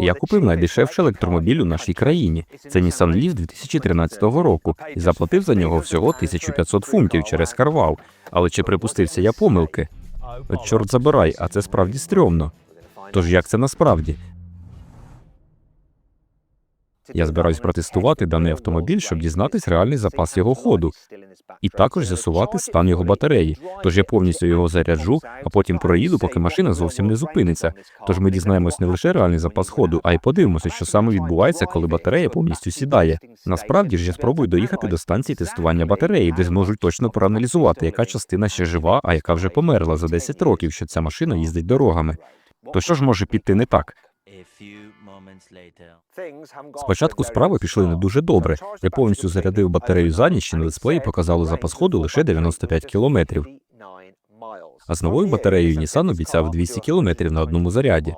Я купив найдешевший електромобіль у нашій країні. Це Nissan Leaf 2013 року і заплатив за нього всього 1500 фунтів через карвал. Але чи припустився я помилки? Чорт забирай, а це справді стрьомно. Тож як це насправді? Я збираюсь протестувати даний автомобіль, щоб дізнатись реальний запас його ходу, і також з'ясувати стан його батареї. Тож я повністю його заряджу, а потім проїду, поки машина зовсім не зупиниться. Тож ми дізнаємось не лише реальний запас ходу, а й подивимося, що саме відбувається, коли батарея повністю сідає. Насправді ж я спробую доїхати до станції тестування батареї, де зможуть точно проаналізувати, яка частина ще жива, а яка вже померла за 10 років, що ця машина їздить дорогами. То що ж може піти не так? Спочатку справи пішли не дуже добре. Я повністю зарядив батарею за ніч, і на дисплеї показало запас ходу лише 95 кілометрів. А з новою батареєю Nissan обіцяв 200 кілометрів на одному заряді.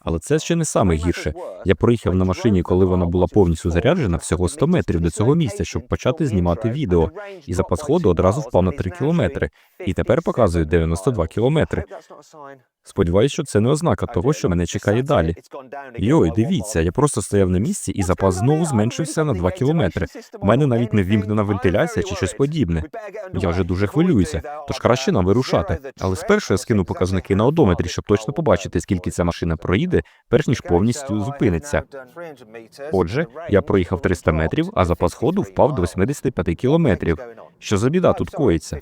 Але це ще не саме гірше. Я проїхав на машині, коли вона була повністю заряджена, всього 100 метрів до цього місця, щоб почати знімати відео. І запас ходу одразу впав на 3 кілометри. І тепер показує 92 кілометри. Сподіваюсь, що це не ознака того, що мене чекає далі. Йой, дивіться, я просто стояв на місці, і запас знову зменшився на 2 кілометри. У мене навіть не ввімкнена вентиляція чи щось подібне. Я вже дуже хвилююся, тож краще нам вирушати. Але спершу я скину показники на одометрі, щоб точно побачити, скільки ця машина проїде, перш ніж повністю зупиниться. Отже, я проїхав 300 метрів, а запас ходу впав до 85 кілометрів. Що за біда тут коїться?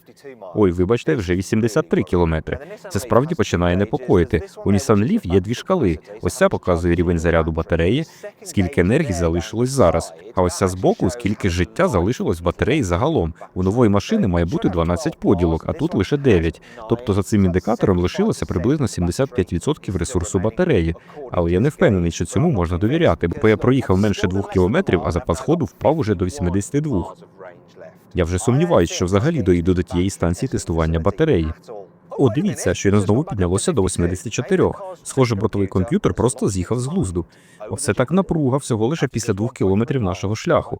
Ой, вибачте, вже 83 кілометри. Це справді починає непокоїти. У Nissan Leaf є дві шкали. Ось ця показує рівень заряду батареї, скільки енергії залишилось зараз. А ось ця збоку, скільки життя залишилось в батареї загалом. У нової машини має бути 12 поділок, а тут лише 9. Тобто за цим індикатором лишилося приблизно 75% ресурсу батареї. Але я не впевнений, що цьому можна довіряти, бо я проїхав менше двох кілометрів, а запас ходу впав уже до 82. Я вже сумніваюся, що взагалі доїду до тієї станції тестування батареї. О, дивіться, щойно знову піднялося до 84. Схоже, бортовий комп'ютер просто з'їхав з глузду. Оце так напруга всього лише після двох кілометрів нашого шляху.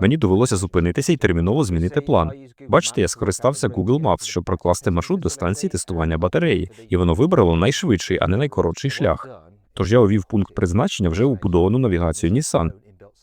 Мені довелося зупинитися і терміново змінити план. Бачите, я скористався Google Maps, щоб прокласти маршрут до станції тестування батареї, і воно вибрало найшвидший, а не найкоротший шлях. Тож я увів пункт призначення вже убудовану навігацію Nissan.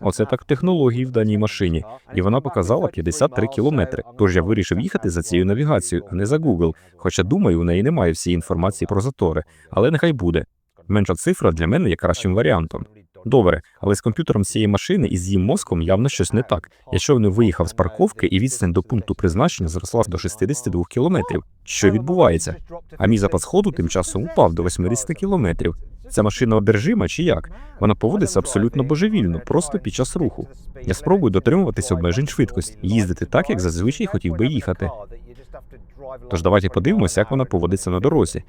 Оце так технології в даній машині, і вона показала 53 кілометри. Тож я вирішив їхати за цією навігацією, а не за Google. Хоча думаю, у неї немає всієї інформації про затори, але нехай буде. Менша цифра для мене є кращим варіантом. Добре, але з комп'ютером цієї машини і з її мозком явно щось не так. Я щойно виїхав з парковки, і відстань до пункту призначення зросла до 62 кілометрів. Що відбувається? А мій запас ходу тим часом упав до 80 кілометрів. Ця машина одержима чи як? Вона поводиться абсолютно божевільно, просто під час руху. Я спробую дотримуватися обмежень швидкості, їздити так, як зазвичай хотів би їхати. Тож давайте подивимося, як вона поводиться на дорозі.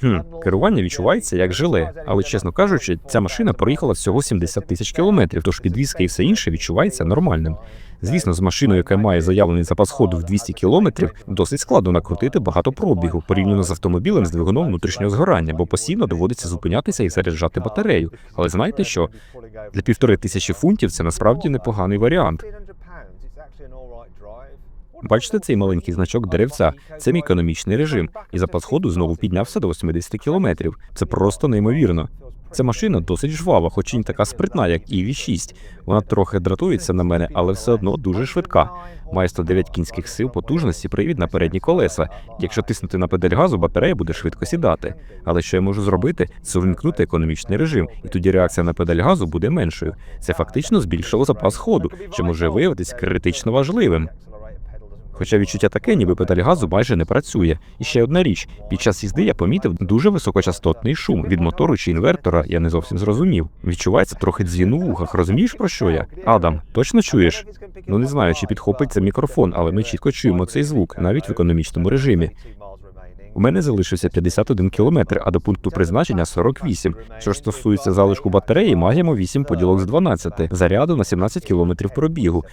Хм, керування відчувається як желе, але чесно кажучи, ця машина проїхала всього 70 тисяч кілометрів, тож підвізка і все інше відчувається нормальним. Звісно, з машиною, яка має заявлений запас ходу в 200 кілометрів, досить складно накрутити багато пробігу порівняно з автомобілем з двигуном внутрішнього згорання, бо постійно доводиться зупинятися і заряджати батарею. Але знаєте що? Для півтори тисячі фунтів це насправді непоганий варіант. Бачите цей маленький значок деревця? Це мій економічний режим, і запас ходу знову піднявся до 80 кілометрів. Це просто неймовірно. Ця машина досить жвава, хоч і не така спритна, як і 6 Вона трохи дратується на мене, але все одно дуже швидка. Має 109 кінських сил потужності, привід на передні колеса. Якщо тиснути на педаль газу, батарея буде швидко сідати. Але що я можу зробити, це увімкнути економічний режим, і тоді реакція на педаль газу буде меншою. Це фактично збільшило запас ходу, що може виявитись критично важливим. Хоча відчуття таке, ніби педаль газу майже не працює. І ще одна річ: під час їзди я помітив дуже високочастотний шум від мотору чи інвертора. Я не зовсім зрозумів. Відчувається трохи дзвін у вухах. Розумієш про що я? Адам, точно чуєш? Ну не знаю, чи підхопить це мікрофон, але ми чітко чуємо цей звук, навіть в економічному режимі. У мене залишився 51 кілометр, а до пункту призначення 48. Що ж стосується залишку батареї, маємо 8 поділок з 12, заряду на 17 кілометрів пробігу.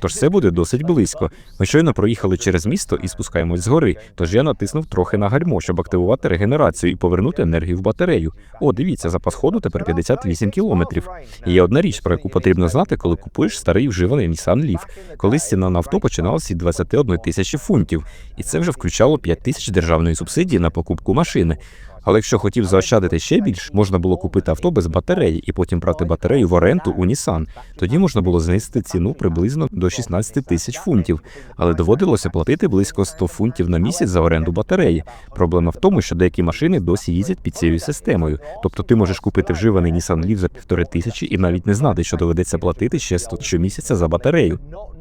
Тож це буде досить близько. Ми щойно проїхали через місто і спускаємось згори. Тож я натиснув трохи на гальмо, щоб активувати регенерацію і повернути енергію в батарею. О, дивіться, запас ходу тепер 58 кілометрів. І є одна річ, про яку потрібно знати, коли купуєш старий вживаний Nissan Leaf. Колись ціна на авто починалася від 21 тисячі фунтів, і це вже включало 5 тисяч державної субсидії на покупку машини. Але якщо хотів заощадити ще більш, можна було купити авто без батареї і потім брати батарею в оренду у Nissan. Тоді можна було знизити ціну приблизно до 16 тисяч фунтів, але доводилося платити близько 100 фунтів на місяць за оренду батареї. Проблема в тому, що деякі машини досі їздять під цією системою. Тобто ти можеш купити вживаний Nissan Leaf за півтори тисячі і навіть не знати, що доведеться платити ще 100 щомісяця за батарею.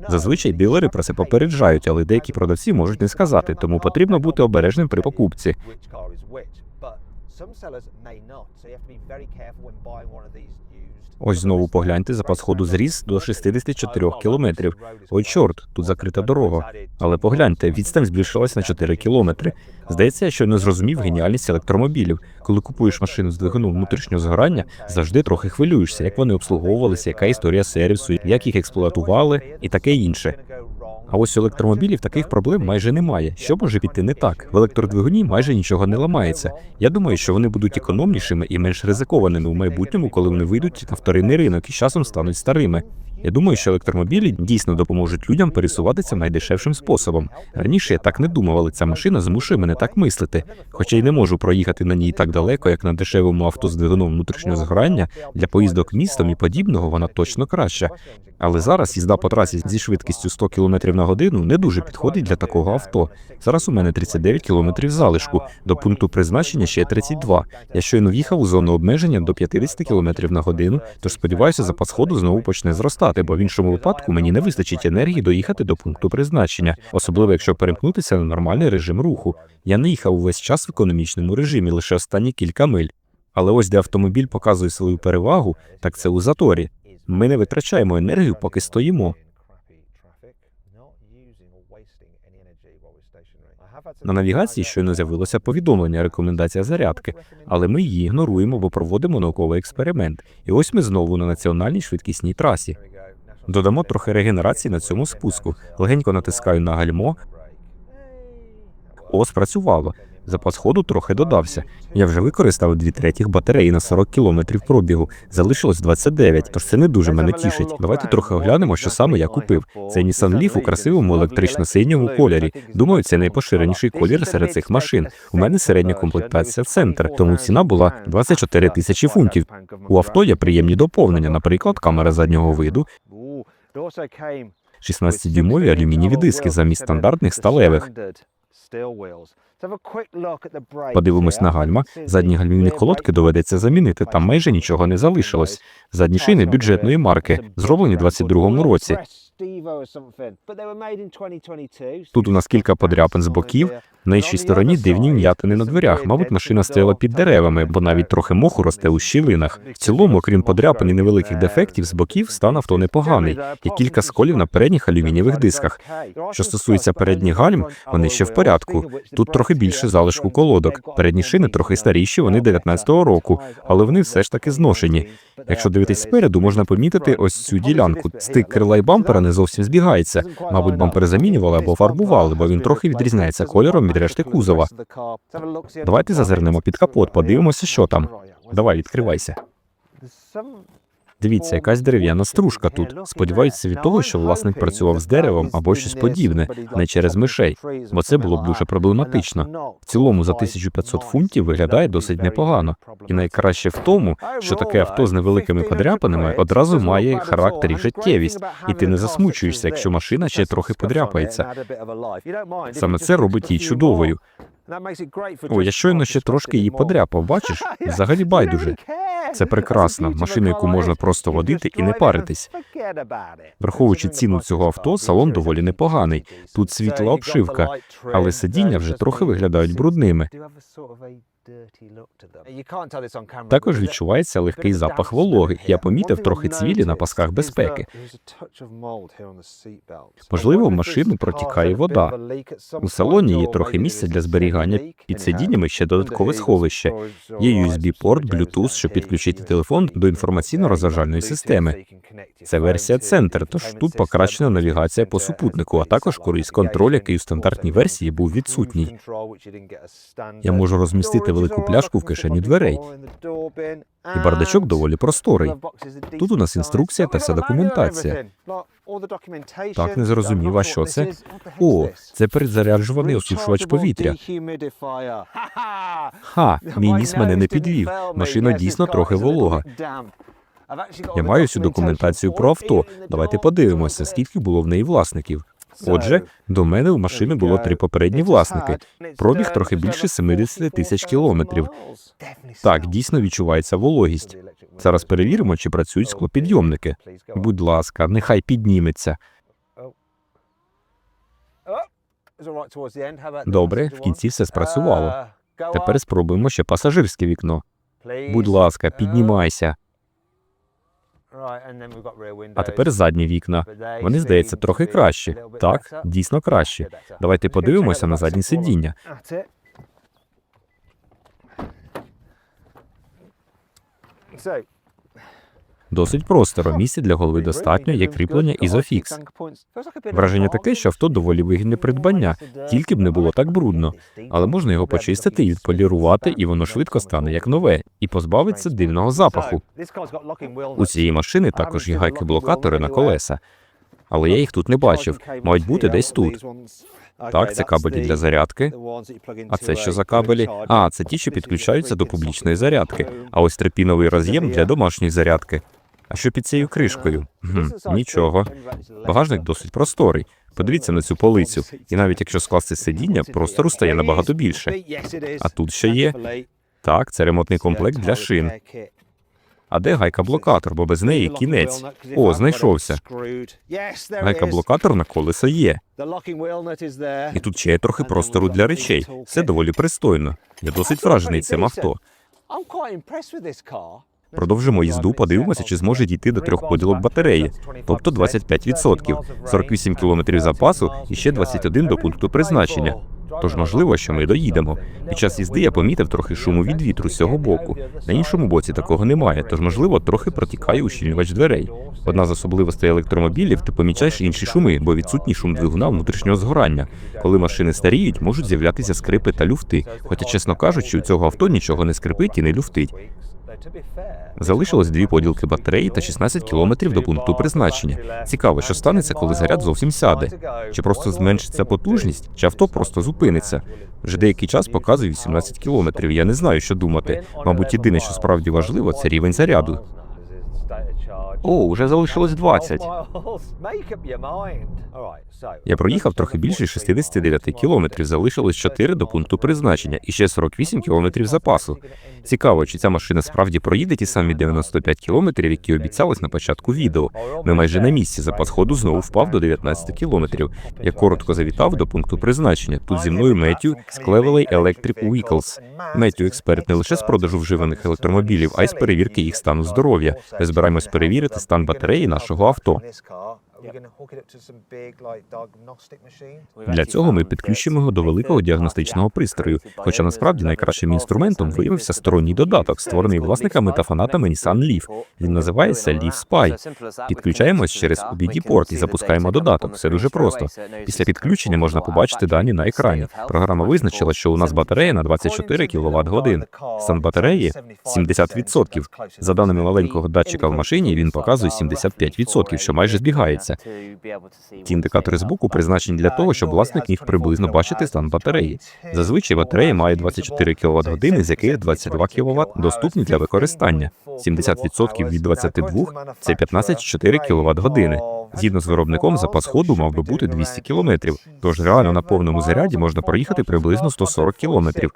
Зазвичай дилери про це попереджають, але деякі продавці можуть не сказати, тому потрібно бути обережним при покупці. Ось знову погляньте, запас ходу зріс до 64 кілометрів. Ой, чорт, тут закрита дорога. Але погляньте, відстань збільшилась на 4 кілометри. Здається, я щойно зрозумів геніальність електромобілів. Коли купуєш машину з двигуном внутрішнього згорання, завжди трохи хвилюєшся, як вони обслуговувалися, яка історія сервісу, як їх експлуатували і таке інше. А ось у електромобілів таких проблем майже немає. Що може піти не так? В електродвигуні майже нічого не ламається. Я думаю, що вони будуть економнішими і менш ризикованими у майбутньому, коли вони вийдуть на вторинний ринок і з часом стануть старими. Я думаю, що електромобілі дійсно допоможуть людям пересуватися найдешевшим способом. Раніше я так не думав, але ця машина змушує мене так мислити. Хоча й не можу проїхати на ній так далеко, як на дешевому авто з двигуном внутрішнього згорання, для поїздок містом і подібного вона точно краща. Але зараз їзда по трасі зі швидкістю 100 км на годину не дуже підходить для такого авто. Зараз у мене 39 км залишку, до пункту призначення ще 32. Я щойно в'їхав у зону обмеження до 50 км на годину, тож сподіваюся, запас ходу знову почне зростати, бо в іншому випадку мені не вистачить енергії доїхати до пункту призначення, особливо якщо перемкнутися на нормальний режим руху. Я не їхав увесь час в економічному режимі, лише останні кілька миль. Але ось де автомобіль показує свою перевагу, так це у заторі. Ми не витрачаємо енергію, поки стоїмо. На навігації щойно з'явилося повідомлення рекомендація зарядки, але ми її ігноруємо, бо проводимо науковий експеримент. І ось ми знову на національній швидкісній трасі. Додамо трохи регенерації на цьому спуску. Легенько натискаю на гальмо. О, спрацювало. Запас ходу трохи додався. Я вже використав дві третіх батареї на 40 кілометрів пробігу. Залишилось 29, тож це не дуже мене тішить. Давайте трохи оглянемо, що саме я купив. Це Nissan Leaf у красивому електрично-синьому кольорі. Думаю, це найпоширеніший колір серед цих машин. У мене середня комплектація центр, тому ціна була 24 тисячі фунтів. У авто є приємні доповнення, наприклад, камера заднього виду, 16-дюймові алюмінієві диски замість стандартних сталевих. Подивимось на гальма. Задні гальмівні колодки доведеться замінити. Там майже нічого не залишилось. Задні шини бюджетної марки, зроблені в 22-му році. Тут у нас кілька подряпин з боків. На іншій стороні дивні м'ятини на дверях. Мабуть, машина стояла під деревами, бо навіть трохи моху росте у щілинах. В цілому, окрім подряпин і невеликих дефектів, з боків стан авто непоганий. Є кілька сколів на передніх алюмінієвих дисках. Що стосується передніх гальм, вони ще в порядку. Тут трохи більше залишку колодок. Передні шини трохи старіші, вони 19-го року, але вони все ж таки зношені. Якщо дивитись спереду, можна помітити ось цю ділянку. Стик крила і бампера не зовсім збігається. Мабуть, бампери замінювали або фарбували, бо він трохи відрізняється кольором від решти кузова. Давайте зазирнемо під капот, подивимося, що там. Давай, відкривайся. Дивіться, якась дерев'яна стружка тут. Сподіваються від того, що власник працював з деревом або щось подібне, не через мишей, бо це було б дуже проблематично. В цілому за 1500 фунтів виглядає досить непогано. І найкраще в тому, що таке авто з невеликими подряпинами одразу має характер і життєвість, і ти не засмучуєшся, якщо машина ще трохи подряпається. Саме це робить її чудовою. О, я щойно ще трошки її подряпав, бачиш? Взагалі байдуже. Це прекрасно, машина, яку можна просто водити і не паритись. Враховуючи ціну цього авто, салон доволі непоганий. Тут світла обшивка, але сидіння вже трохи виглядають брудними. Також відчувається легкий запах вологи. Я помітив трохи цвілі на пасках безпеки. Можливо, в машину протікає вода. У салоні є трохи місця для зберігання. Під сидіннями ще додаткове сховище. Є USB-порт, Bluetooth, щоб підключити телефон до інформаційно-розважальної системи. Це версія Центр, тож тут покращена навігація по супутнику, а також круїз контроль, який у стандартній версії був відсутній. Я можу розмістити велику пляшку в кишені дверей. І бардачок доволі просторий. Тут у нас інструкція та вся документація. Так, не зрозумів, а що це? О, це перезаряджуваний осушувач повітря. Ха, мій ніс мене не підвів. Машина дійсно трохи волога. Я маю всю документацію про авто. Давайте подивимося, скільки було в неї власників. Отже, до мене в машини було три попередні власники. Пробіг трохи більше 70 тисяч кілометрів. Так, дійсно відчувається вологість. Зараз перевіримо, чи працюють склопідйомники. Будь ласка, нехай підніметься. Добре, в кінці все спрацювало. Тепер спробуємо ще пасажирське вікно. Будь ласка, піднімайся. А тепер задні вікна. Вони, здається, трохи кращі. Так, дійсно кращі. Давайте подивимося на задні сидіння. Досить просторо. Місця для голови достатньо, є кріплення ізофікс. Враження таке, що авто доволі вигідне придбання, тільки б не було так брудно. Але можна його почистити і відполірувати, і воно швидко стане як нове, і позбавиться дивного запаху. У цієї машини також є гайки-блокатори на колеса, але я їх тут не бачив. Мають бути десь тут. Так, це кабелі для зарядки. А це що за кабелі? А, це ті, що підключаються до публічної зарядки. А ось трипіновий роз'єм для домашньої зарядки. А що під цією кришкою? Гм, нічого. Багажник досить просторий. Подивіться на цю полицю. І навіть якщо скласти сидіння, простору стає набагато більше. А тут що є? Так, це ремонтний комплект для шин. А де гайка-блокатор, бо без неї кінець. О, знайшовся. Гайка-блокатор на колеса є. І тут ще є трохи простору для речей. Все доволі пристойно. Я досить вражений цим авто. Продовжимо їзду, подивимося, чи зможе дійти до трьох поділок батареї, тобто 25%, 48 кілометрів запасу і ще 21 до пункту призначення. Тож можливо, що ми доїдемо. Під час їзди я помітив трохи шуму від вітру з цього боку. На іншому боці такого немає, тож можливо трохи протікає ущільнювач дверей. Одна з особливостей електромобілів ти помічаєш інші шуми, бо відсутній шум двигуна внутрішнього згорання. Коли машини старіють, можуть з'являтися скрипи та люфти. Хоча, чесно кажучи, у цього авто нічого не скрипить і не люфтить. Залишилось дві поділки батареї та 16 кілометрів до пункту призначення. Цікаво, що станеться, коли заряд зовсім сяде. Чи просто зменшиться потужність, чи авто просто зупиниться. Вже деякий час показує 18 кілометрів. Я не знаю, що думати. Мабуть, єдине, що справді важливо, це рівень заряду. О, уже залишилось 20. Я проїхав трохи більше 69 кілометрів, залишилось 4 до пункту призначення і ще 48 кілометрів запасу. Цікаво, чи ця машина справді проїде ті самі 95 кілометрів, які обіцялось на початку відео. Ми майже на місці. Запас ходу знову впав до 19 кілометрів. Я коротко завітав до пункту призначення. Тут зі мною Меттю з Cleverley Electric Vehicles. Меттю експерт не лише з продажу вживаних електромобілів, а й з перевірки їх стану здоров'я. Ми збираємось перевірити стан батареї нашого авто. Для цього ми підключимо його до великого діагностичного пристрою. Хоча насправді найкращим інструментом виявився сторонній додаток, створений власниками та фанатами Nissan Leaf. Він називається Leaf Spy. Підключаємось через OBD-порт і запускаємо додаток. Все дуже просто. Після підключення можна побачити дані на екрані. Програма визначила, що у нас батарея на 24 кВт годин. Стан батареї 70%. За даними маленького датчика в машині, він показує 75%, що майже збігається. Ті індикатори збоку призначені для того, щоб власник міг приблизно бачити стан батареї. Зазвичай батарея має 24 кВт години, з яких 22 кВт доступні для використання. 70% від 22 – це 15,4 кВт години. Згідно з виробником, запас ходу мав би бути 200 кілометрів. Тож реально на повному заряді можна проїхати приблизно 140 кілометрів.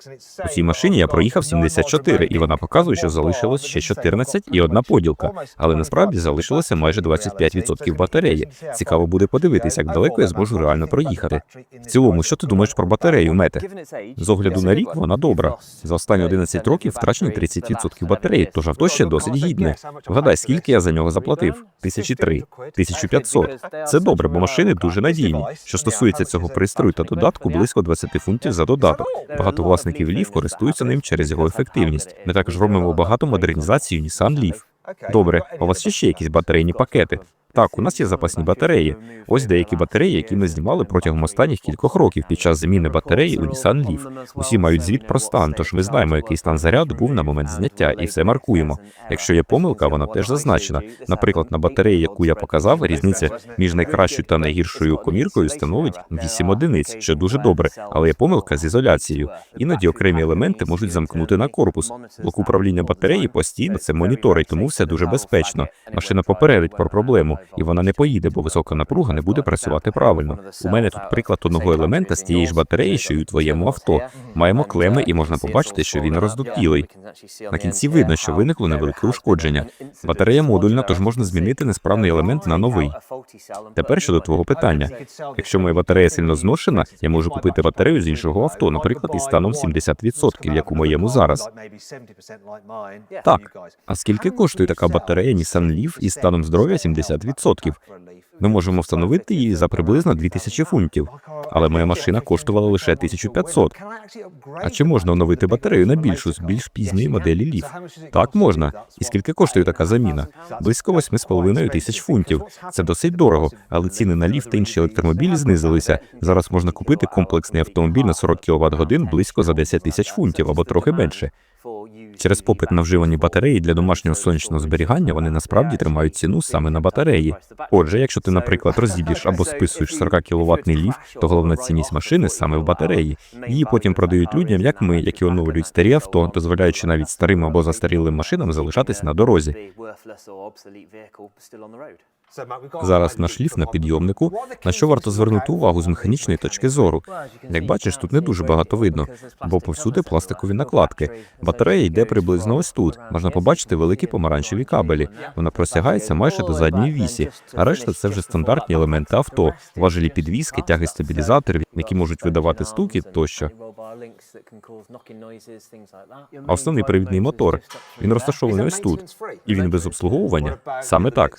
У цій машині я проїхав 74, і вона показує, що залишилось ще 14 і одна поділка. Але насправді залишилося майже 25% батареї. Цікаво буде подивитися, як далеко я зможу реально проїхати. В цілому, що ти думаєш про батарею, мете? З огляду на рік вона добра. За останні 11 років втрачені 30% батареї, тож авто ще досить гідне. Вгадай, скільки я за нього заплатив? Тисячі три, 1500. Це добре, бо машини дуже надійні. Що стосується цього пристрою та додатку, близько 20 фунтів за додаток. Багато власників Leaf користуються ним через його ефективність. Ми також робимо багато модернізації Nissan Leaf. Добре, у вас є ще якісь батарейні пакети? Так, у нас є запасні батареї. Ось деякі батареї, які ми знімали протягом останніх кількох років під час заміни батареї у Nissan Leaf. Усі мають звіт про стан, тож ми знаємо, який стан заряду був на момент зняття, і все маркуємо. Якщо є помилка, вона теж зазначена. Наприклад, на батареї, яку я показав, різниця між найкращою та найгіршою коміркою становить 8 одиниць, що дуже добре, але є помилка з ізоляцією. Іноді окремі елементи можуть замкнути на корпус. Блок управління батареї постійно це моніторить, тому все дуже безпечно. Машина попередить про проблему, і вона не поїде, бо висока напруга не буде працювати правильно. У мене тут приклад одного елемента з тієї ж батареї, що й у твоєму авто. Маємо клеми, і можна побачити, що він роздуктілий. На кінці видно, що виникло невелике ушкодження. Батарея модульна, тож можна змінити несправний елемент на новий. Тепер щодо твого питання. Якщо моя батарея сильно зношена, я можу купити батарею з іншого авто, наприклад, із станом 70%, як у моєму зараз. Так. А скільки коштує така батарея Nissan Leaf із станом здоров'я 70%? Ми можемо встановити її за приблизно 2000 фунтів, але моя машина коштувала лише 1500. А чи можна оновити батарею на більшу з більш пізньої моделі Leaf? Так можна. І скільки коштує така заміна? Близько 8,5 тисяч фунтів. Це досить дорого, але ціни на ліфт та інші електромобілі знизилися. Зараз можна купити комплексний автомобіль на 40 кВт годин близько за 10 тисяч фунтів або трохи менше. Через попит на вживані батареї для домашнього сонячного зберігання вони насправді тримають ціну саме на батареї. Отже, якщо ти, наприклад, розіб'єш або списуєш 40 кіловатний ліф, то головна цінність машини саме в батареї. Її потім продають людям, як ми, які оновлюють старі авто, дозволяючи навіть старим або застарілим машинам залишатись на дорозі. Зараз наш ліф на підйомнику, на що варто звернути увагу з механічної точки зору. Як бачиш, тут не дуже багато видно, бо повсюди пластикові накладки. Батарея йде приблизно ось тут. Можна побачити великі помаранчеві кабелі. Вона простягається майже до задньої вісі. А решта це вже стандартні елементи авто, важелі підвіски, тяги стабілізаторів, які можуть видавати стуки тощо. А основний привідний мотор він розташований ось тут, і він без обслуговування саме так.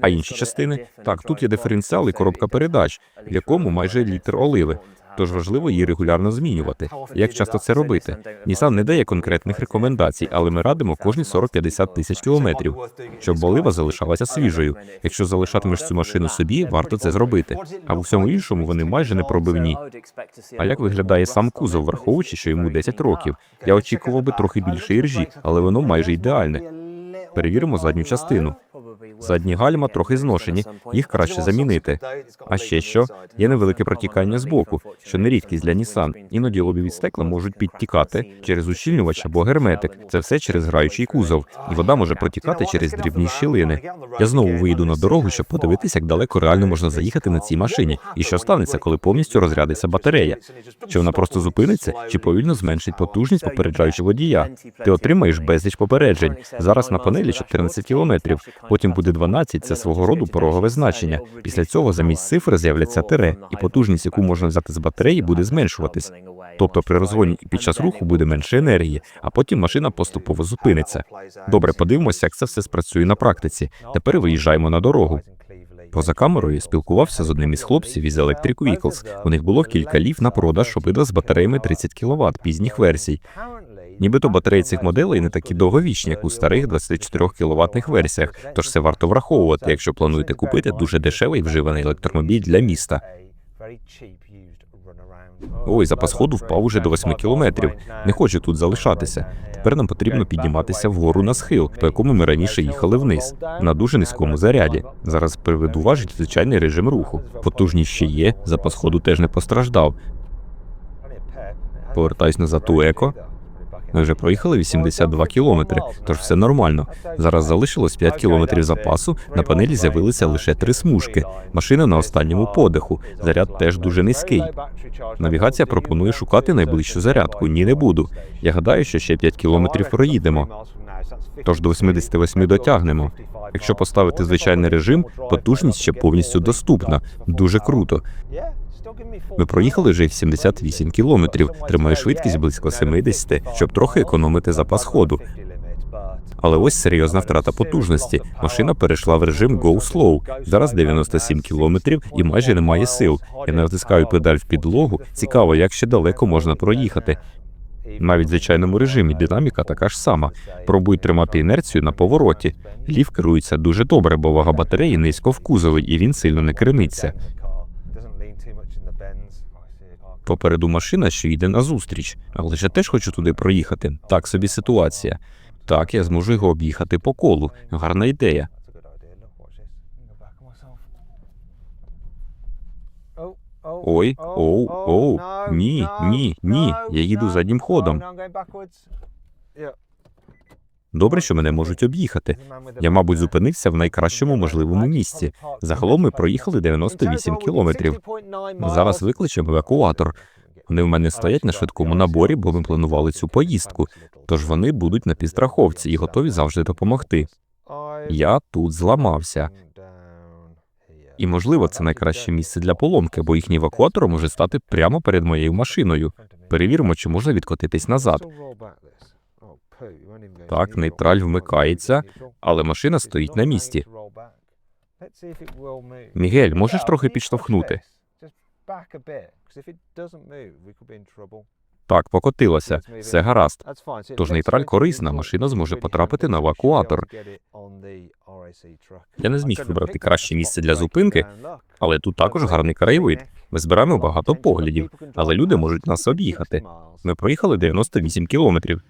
А інші частини так, тут є диференціал і коробка передач, в якому майже літр оливи. Тож важливо її регулярно змінювати. Як часто це робити? Nissan не дає конкретних рекомендацій, але ми радимо кожні 40-50 тисяч кілометрів, щоб олива залишалася свіжою. Якщо залишатимеш цю машину собі, варто це зробити. А в усьому іншому вони майже не пробивні. А як виглядає сам кузов, враховуючи, що йому 10 років? Я очікував би трохи більше іржі, але воно майже ідеальне. Перевіримо задню частину. Задні гальма трохи зношені, їх краще замінити. А ще що є невелике протікання з боку, що не рідкість для Nissan. Іноді лобові стекла можуть підтікати через ущільнювач або герметик. Це все через граючий кузов, і вода може протікати через дрібні щілини. Я знову вийду на дорогу, щоб подивитися, як далеко реально можна заїхати на цій машині, і що станеться, коли повністю розрядиться батарея. Чи вона просто зупиниться, чи повільно зменшить потужність, попереджаючи водія. Ти отримаєш безліч попереджень. Зараз на панелі 14 кілометрів, потім буде 12, це свого роду порогове значення. Після цього замість цифри з'являться тире, і потужність, яку можна взяти з батареї, буде зменшуватись. Тобто при розгоні під час руху буде менше енергії, а потім машина поступово зупиниться. Добре, подивимося, як це все спрацює на практиці. Тепер виїжджаємо на дорогу. Поза камерою спілкувався з одним із хлопців із Electric Vehicles. У них було кілька лів на продаж, обидва з батареями 30 кВт пізніх версій. Нібито батареї цих моделей не такі довговічні, як у старих 24 кіловатних версіях, тож це варто враховувати, якщо плануєте купити дуже дешевий вживаний електромобіль для міста. Ой, запас ходу впав уже до 8 кілометрів. Не хочу тут залишатися. Тепер нам потрібно підніматися вгору на схил, по якому ми раніше їхали вниз, на дуже низькому заряді. Зараз приведу важить звичайний режим руху. Потужність ще є, запас ходу теж не постраждав. Повертаюсь назад у еко. Ми вже проїхали 82 кілометри, тож все нормально. Зараз залишилось 5 кілометрів запасу. На панелі з'явилися лише три смужки. Машина на останньому подиху. Заряд теж дуже низький. Навігація пропонує шукати найближчу зарядку. Ні, не буду. Я гадаю, що ще 5 кілометрів проїдемо. Тож до 88 дотягнемо. Якщо поставити звичайний режим, потужність ще повністю доступна. Дуже круто. Ми проїхали вже 78 кілометрів, тримаю швидкість близько 70, щоб трохи економити запас ходу. Але ось серйозна втрата потужності. Машина перейшла в режим Go Slow. Зараз 97 кілометрів і майже немає сил. Я натискаю педаль в підлогу. Цікаво, як ще далеко можна проїхати. Навіть в звичайному режимі динаміка така ж сама. Пробуй тримати інерцію на повороті. Лів керується дуже добре, бо вага батареї низько в кузові і він сильно не крениться. Попереду машина, що йде назустріч, але ж я теж хочу туди проїхати. Так собі ситуація. Так, я зможу його об'їхати по колу. Гарна ідея. Ой, оу, оу, ні, ні, ні, я їду заднім ходом. Добре, що мене можуть об'їхати. Я, мабуть, зупинився в найкращому можливому місці. Загалом ми проїхали 98 кілометрів. Зараз викличемо евакуатор. Вони в мене стоять на швидкому наборі, бо ми планували цю поїздку. Тож вони будуть на підстраховці і готові завжди допомогти. Я тут зламався. І можливо, це найкраще місце для поломки, бо їхній евакуатор може стати прямо перед моєю машиною. Перевіримо, чи можна відкотитись назад. Так, нейтраль вмикається, Але машина стоїть на місці. Мігель, можеш трохи підштовхнути? Так, покотилася. Все гаразд. Тож нейтраль корисна, машина зможе потрапити на евакуатор. Я не зміг вибрати краще місце для зупинки, але тут також гарний краєвид. Ми збираємо багато поглядів, але люди можуть нас об'їхати. Ми проїхали 98 кілометрів.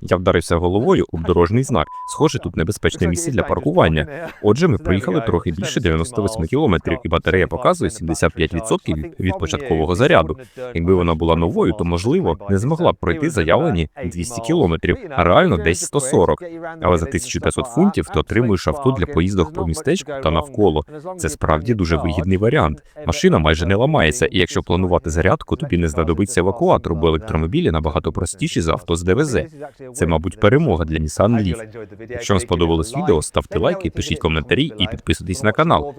Я вдарився головою об дорожній знак. Схоже, тут небезпечне місце для паркування. Отже, ми проїхали трохи більше 98 кілометрів, і батарея показує 75% від- від початкового заряду. Якби вона була новою, то можливо не змогла б пройти заявлені 200 кілометрів, а реально десь 140. Але за 1500 фунтів ти отримуєш авто для поїздок по містечку та навколо. Це справді дуже вигідний варіант. Машина майже не ламається, і якщо планувати зарядку, тобі не знадобиться евакуатор, бо електромобілі набагато простіші за авто з ДВЗ. Це, мабуть, перемога для Nissan Leaf. Якщо вам сподобалось відео, ставте лайки, пишіть коментарі і підписуйтесь на канал.